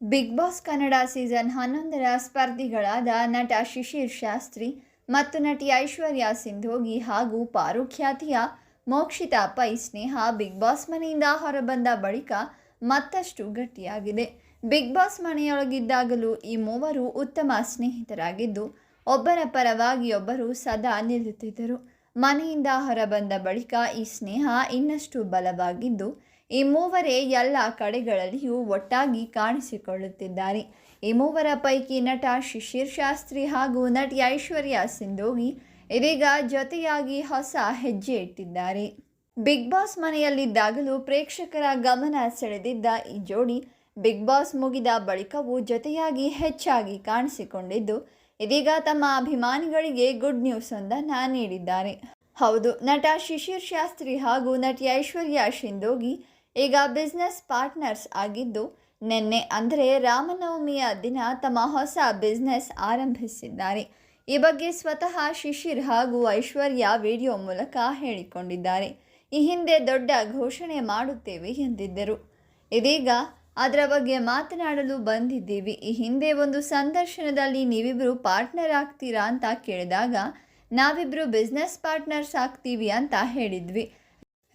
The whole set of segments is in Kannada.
ಬಿಗ್ ಬಾಸ್ ಕನ್ನಡ ಸೀಸನ್ ಹನ್ನೊಂದರ ಸ್ಪರ್ಧಿಗಳಾದ ನಟ ಶಿಶಿರ್ ಶಾಸ್ತ್ರಿ ಮತ್ತು ನಟಿ ಐಶ್ವರ್ಯ ಸಿಂಧೋಗಿ ಹಾಗೂ ಪಾರುಖ್ಯಾತಿಯ ಮೋಕ್ಷಿತಾ ಪೈ ಸ್ನೇಹ ಬಿಗ್ ಬಾಸ್ ಮನೆಯಿಂದ ಹೊರಬಂದ ಬಳಿಕ ಮತ್ತಷ್ಟು ಗಟ್ಟಿಯಾಗಿದೆ. ಬಿಗ್ ಬಾಸ್ ಮನೆಯೊಳಗಿದ್ದಾಗಲೂ ಈ ಮೂವರು ಉತ್ತಮ ಸ್ನೇಹಿತರಾಗಿದ್ದು, ಒಬ್ಬರ ಪರವಾಗಿ ಒಬ್ಬರು ಸದಾ ನಿಲ್ಲುತ್ತಿದ್ದರು. ಮನೆಯಿಂದ ಹೊರಬಂದ ಬಳಿಕ ಈ ಸ್ನೇಹ ಇನ್ನಷ್ಟು ಬಲವಾಗಿದ್ದು ಈ ಮೂವರೇ ಎಲ್ಲ ಕಡೆಗಳಲ್ಲಿಯೂ ಒಟ್ಟಾಗಿ ಕಾಣಿಸಿಕೊಳ್ಳುತ್ತಿದ್ದಾರೆ. ಈ ಮೂವರ ಪೈಕಿ ನಟ ಶಿಶಿರ್ ಶಾಸ್ತ್ರಿ ಹಾಗೂ ನಟಿ ಐಶ್ವರ್ಯ ಸಿಂಧೋಗಿ ಇದೀಗ ಜೊತೆಯಾಗಿ ಹೊಸ ಹೆಜ್ಜೆ ಇಟ್ಟಿದ್ದಾರೆ. ಬಿಗ್ ಬಾಸ್ ಮನೆಯಲ್ಲಿದ್ದಾಗಲೂ ಪ್ರೇಕ್ಷಕರ ಗಮನ ಸೆಳೆದಿದ್ದ ಈ ಜೋಡಿ ಬಿಗ್ ಬಾಸ್ ಮುಗಿದ ಬಳಿಕವೂ ಜೊತೆಯಾಗಿ ಹೆಚ್ಚಾಗಿ ಕಾಣಿಸಿಕೊಂಡಿದ್ದು, ಇದೀಗ ತಮ್ಮ ಅಭಿಮಾನಿಗಳಿಗೆ ಗುಡ್ ನ್ಯೂಸ್ ಒಂದನ್ನು ನೀಡಿದ್ದಾರೆ. ಹೌದು, ನಟ ಶಿಶಿರ್ ಶಾಸ್ತ್ರಿ ಹಾಗೂ ನಟಿ ಐಶ್ವರ್ಯ ಶಿಂದೋಗಿ ಈಗ ಬಿಸ್ನೆಸ್ ಪಾರ್ಟ್ನರ್ಸ್ ಆಗಿದ್ದು ನಿನ್ನೆ ಅಂದರೆ ರಾಮನವಮಿಯ ದಿನ ತಮ್ಮ ಹೊಸ ಬಿಸ್ನೆಸ್ ಆರಂಭಿಸಿದ್ದಾರೆ. ಈ ಬಗ್ಗೆ ಸ್ವತಃ ಶಿಶಿರ್ ಹಾಗೂ ಐಶ್ವರ್ಯ ವಿಡಿಯೋ ಮೂಲಕ ಹೇಳಿಕೊಂಡಿದ್ದಾರೆ. ಈ ಹಿಂದೆ ದೊಡ್ಡ ಘೋಷಣೆ ಮಾಡುತ್ತೇವೆ ಎಂದಿದ್ದರು. ಇದೀಗ ಅದರ ಬಗ್ಗೆ ಮಾತನಾಡಲು ಬಂದಿದ್ದೀವಿ. ಈ ಹಿಂದೆ ಒಂದು ಸಂದರ್ಶನದಲ್ಲಿ ನೀವಿಬ್ಬರು ಪಾರ್ಟ್ನರ್ ಆಗ್ತೀರಾ ಅಂತ ಕೇಳಿದಾಗ ನಾವಿಬ್ಬರು ಬಿಸ್ನೆಸ್ ಪಾರ್ಟ್ನರ್ಸ್ ಆಗ್ತೀವಿ ಅಂತ ಹೇಳಿದ್ವಿ.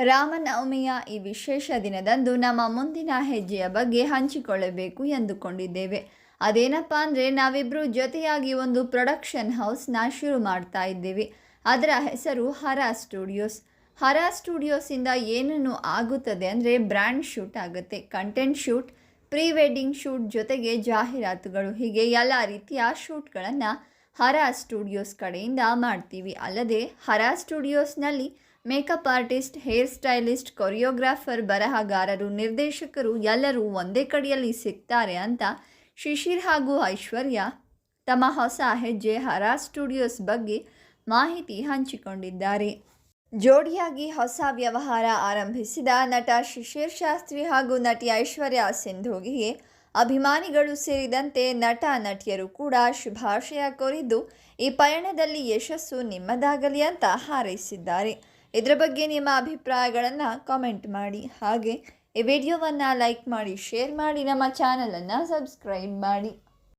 ರಾಮನವಮಿಯ ಈ ವಿಶೇಷ ದಿನದಂದು ನಮ್ಮ ಮುಂದಿನ ಹೆಜ್ಜೆಯ ಬಗ್ಗೆ ಹಂಚಿಕೊಳ್ಳಬೇಕು ಎಂದುಕೊಂಡಿದ್ದೇವೆ. ಅದೇನಪ್ಪ ಅಂದರೆ ನಾವಿಬ್ಬರು ಜೊತೆಯಾಗಿ ಒಂದು ಪ್ರೊಡಕ್ಷನ್ ಹೌಸ್ನ ಶುರು ಮಾಡ್ತಾ ಇದ್ದೀವಿ. ಅದರ ಹೆಸರು ಹರ ಸ್ಟುಡಿಯೋಸ್. ಹರ ಸ್ಟುಡಿಯೋಸಿಂದ ಏನನ್ನು ಆಗುತ್ತದೆ ಅಂದರೆ ಬ್ರ್ಯಾಂಡ್ ಶೂಟ್ ಆಗುತ್ತೆ. Content shoot pre wedding shoot ಜೊತೆಗೆ ಜಾಹೀರಾತುಗಳು, ಹೀಗೆ ಎಲ್ಲ ರೀತಿಯ ಶೂಟ್ಗಳನ್ನು ಹರ ಸ್ಟುಡಿಯೋಸ್ ಕಡೆಯಿಂದ ಮಾಡ್ತೀವಿ. ಅಲ್ಲದೆ ಹರ ಸ್ಟುಡಿಯೋಸ್ನಲ್ಲಿ makeup artist, hair stylist, choreographer, ಬರಹಗಾರರು, ನಿರ್ದೇಶಕರು ಎಲ್ಲರೂ ಒಂದೇ ಕಡೆಯಲ್ಲಿ ಸಿಗ್ತಾರೆ ಅಂತ ಶಿಶಿರ್ ಹಾಗೂ ಐಶ್ವರ್ಯ ತಮ್ಮ ಹೊಸ ಹೆಜ್ಜೆ ಹರಾ ಸ್ಟುಡಿಯೋಸ್ ಬಗ್ಗೆ ಮಾಹಿತಿ ಹಂಚಿಕೊಂಡಿದ್ದಾರೆ. ಜೋಡಿಯಾಗಿ ಹೊಸ ವ್ಯವಹಾರ ಆರಂಭಿಸಿದ ನಟ ಶಿಶಿರ್ ಶಾಸ್ತ್ರಿ ಹಾಗೂ ನಟಿ ಐಶ್ವರ್ಯ ಸಿಂಧೋಗಿಗೆ ಅಭಿಮಾನಿಗಳು ಸೇರಿದಂತೆ ನಟ ನಟಿಯರು ಕೂಡ ಶುಭಾಶಯ ಕೋರಿದ್ದು, ಈ ಪಯಣದಲ್ಲಿ ಯಶಸ್ಸು ನಿಮ್ಮದಾಗಲಿ ಅಂತ ಹಾರೈಸಿದ್ದಾರೆ. ಇದರ ಬಗ್ಗೆ ನಿಮ್ಮ ಅಭಿಪ್ರಾಯಗಳನ್ನು ಕಾಮೆಂಟ್ ಮಾಡಿ. ಹಾಗೆ ಈ ವಿಡಿಯೋವನ್ನು ಲೈಕ್ ಮಾಡಿ ಶೇರ್ ಮಾಡಿ, ನಮ್ಮ ಚಾನಲನ್ನು ಸಬ್ಸ್ಕ್ರೈಬ್ ಮಾಡಿ.